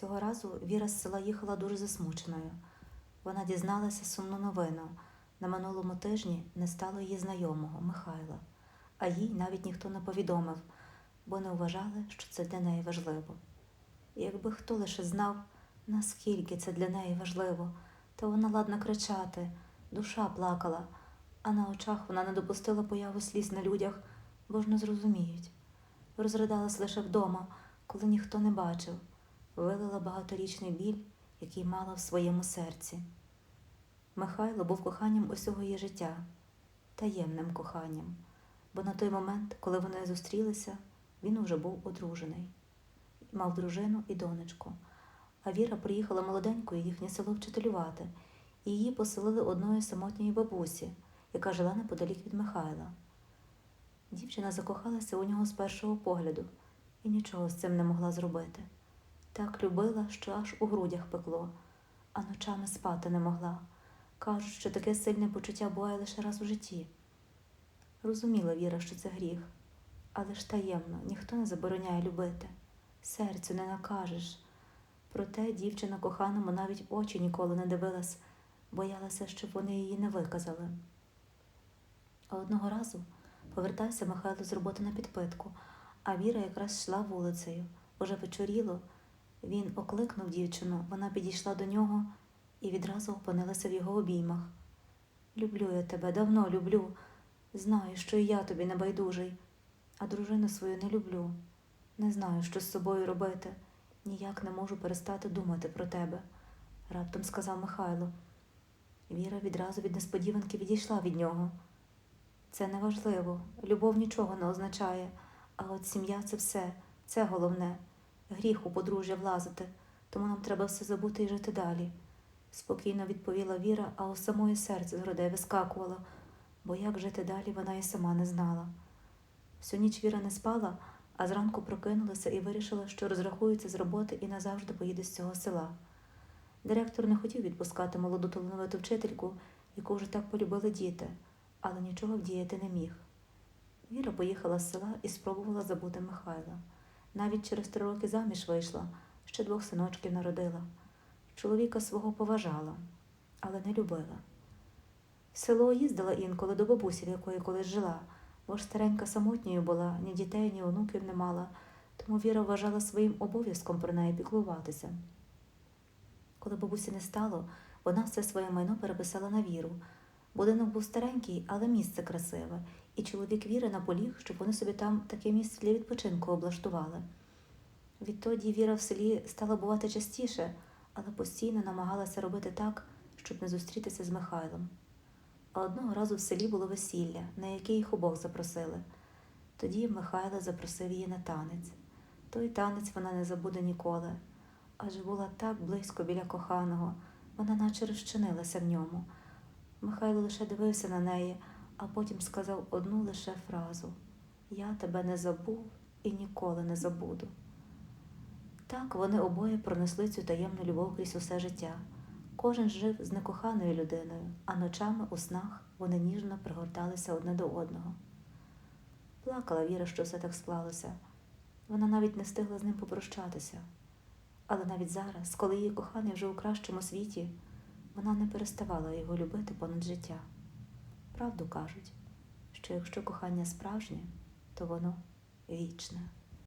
Цього разу Віра з села їхала дуже засмученою. Вона дізналася сумну новину. На минулому тижні не стало її знайомого Михайла, а їй навіть ніхто не повідомив, бо не вважали, що це для неї важливо. І якби хто лише знав, наскільки це для неї важливо, то вона ладна кричати, душа плакала, а на очах вона не допустила появу сліз на людях, бо ж не зрозуміють. Розридалась лише вдома, коли ніхто не бачив, вилила багаторічний біль, який мала в своєму серці. Михайло був коханням усього її життя, таємним коханням, бо на той момент, коли вони зустрілися, він уже був одружений, мав дружину і донечку. А Віра приїхала молоденькою їхнє село вчителювати, і її поселили одної самотньої бабусі, яка жила неподалік від Михайла. Дівчина закохалася у нього з першого погляду і нічого з цим не могла зробити. Так любила, що аж у грудях пекло, а ночами спати не могла. Кажуть, що таке сильне почуття буває лише раз у житті. Розуміла Віра, що це гріх, але ж таємно ніхто не забороняє любити. Серцю не накажеш. Проте дівчина коханому навіть очі ніколи не дивилась, боялася, щоб вони її не виказали. А одного разу повертався Михайло з роботи на підпитку, а Віра якраз йшла вулицею. Уже вечоріло. Він окликнув дівчину, вона підійшла до нього і відразу опинилася в його обіймах. Люблю я тебе, давно люблю. Знаю, що і я тобі не байдужий, а дружину свою не люблю. Не знаю, що з собою робити. Ніяк не можу перестати думати про тебе, раптом сказав Михайло. Віра відразу від несподіванки відійшла від нього. Це неважливо, любов нічого не означає, а от сім'я це все, це головне. Гріх у подружжя влазити, тому нам треба все забути і жити далі. Спокійно відповіла Віра, а у самої серце з грудей вискакувало, бо як жити далі вона і сама не знала. Всю ніч Віра не спала, а зранку прокинулася і вирішила, що розрахується з роботи і назавжди поїде з цього села. Директор не хотів відпускати молоду талановиту вчительку, яку вже так полюбили діти, але нічого вдіяти не міг. Віра поїхала з села і спробувала забути Михайла. Навіть через три роки заміж вийшла, ще двох синочків народила. Чоловіка свого поважала, але не любила. В село їздила інколи до бабусі, в якої колись жила, бо ж старенька самотньою була, ні дітей, ні онуків не мала, тому Віра вважала своїм обов'язком про неї піклуватися. Коли бабусі не стало, вона все своє майно переписала на віру. Будинок був старенький, але місце красиве, і чоловік Віри наполіг, щоб вони собі там таке місце для відпочинку облаштували. Відтоді Віра в селі стала бувати частіше, але постійно намагалася робити так, щоб не зустрітися з Михайлом. А одного разу в селі було весілля, на яке їх обох запросили. Тоді Михайло запросив її на танець. Той танець вона не забуде ніколи, адже була так близько біля коханого, вона наче розчинилася в ньому. Михайло лише дивився на неї, а потім сказав одну лише фразу Я тебе не забув і ніколи не забуду. Так вони обоє пронесли цю таємну любов крізь усе життя. Кожен жив з некоханою людиною, а ночами у снах вони ніжно пригорталися одне до одного. Плакала Віра, що все так склалося. Вона навіть не встигла з ним попрощатися. Але навіть зараз, коли її коханий вже у кращому світі, вона не переставала його любити понад життя. Правду кажуть, що якщо кохання справжнє, то воно вічне.